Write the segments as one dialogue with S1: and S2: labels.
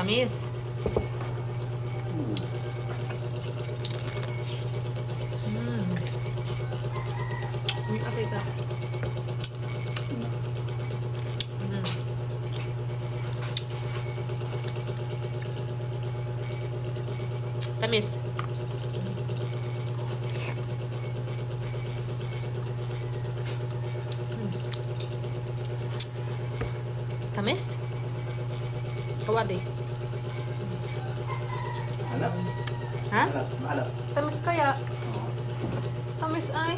S1: Tamis. Mm. Uy, kasi ito. Mm. Tamis. Mm. Tamis? Kawadi.
S2: Alap.
S1: Ha?
S2: Alap. Alap.
S1: Tamis kaya? Tamis ay.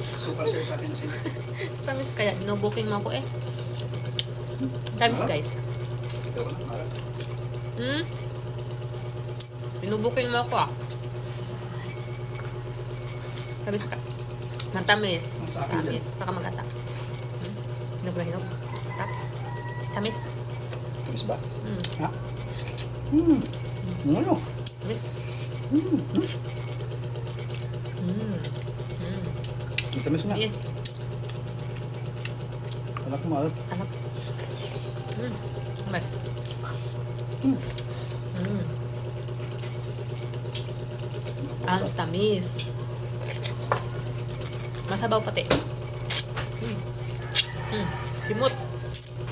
S2: Super sir sa akin si.
S1: Tamis kaya. Binubuking mo ako eh. Tamis
S2: Alap?
S1: guys.
S2: Ikaw.
S1: Hmm? Binubuking mo ako ah. Tamis ka. Matamis. Tamis. Saka magata. Hmm? Hinog na hinog. Tamis.
S2: Tamis ba?
S1: Hmm.
S2: Ha? Hmm. Ano?
S1: Tamis.
S2: Hmm. Hmm.
S1: Hmm. Hmm.
S2: Ang tamis nga.
S1: Yes.
S2: Alap mo alap.
S1: Anak. Hmm. Tamis.
S2: Hmm.
S1: Hmm. Ang tamis. Masabaw pati. Hmm. Hmm. Simot.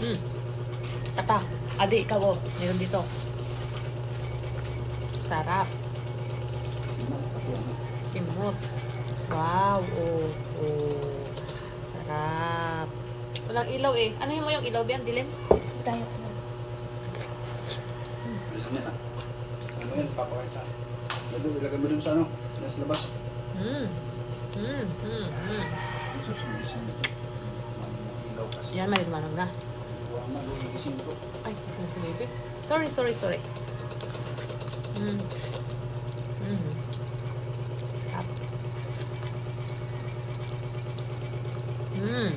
S1: Hmm. Isa pa. Adi, ikaw oh. Meron dito. Sarap. Simot. Wow. Oh. Oh. Sarap. Walang ilaw eh. Ano mo yung ilaw, Bian? Dilim?
S3: Tayo.
S2: Alam niya na. Ano yan? Papakain sa Lalo, ilagay mo dun sa ano? Nasa labas.
S1: Hmm. Hmm. Hmm. Hmm.
S2: Nagising ito. Ilaw kasi.
S1: Yan, may lumanog na. Ay, kasi na si. Sorry, sorry, sorry. Mm. Mm. Sarap. Mm.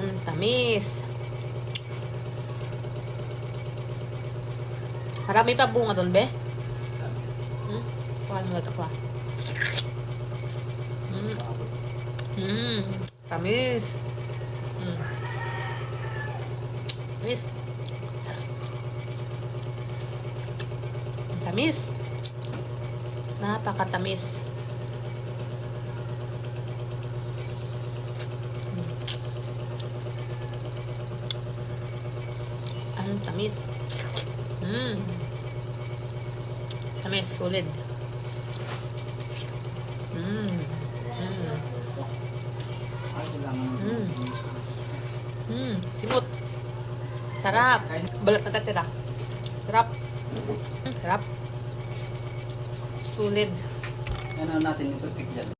S1: Ang tamis. Marami pa bunga doon, be? Hmm? Kuha mo ito, kuha. Mm. Mm. Tamis. Mm. Tamis. Tamis. Napakatamis. Mm. Ang tamis. Mm. Tamis, solid. Mm. Mm.
S2: Ay, kailangan mo.
S1: Mm. Mm. Simot. Sarap. Balat na tatira. Sarap. Sarap.
S2: Yan ang natin yung toothpick dyan.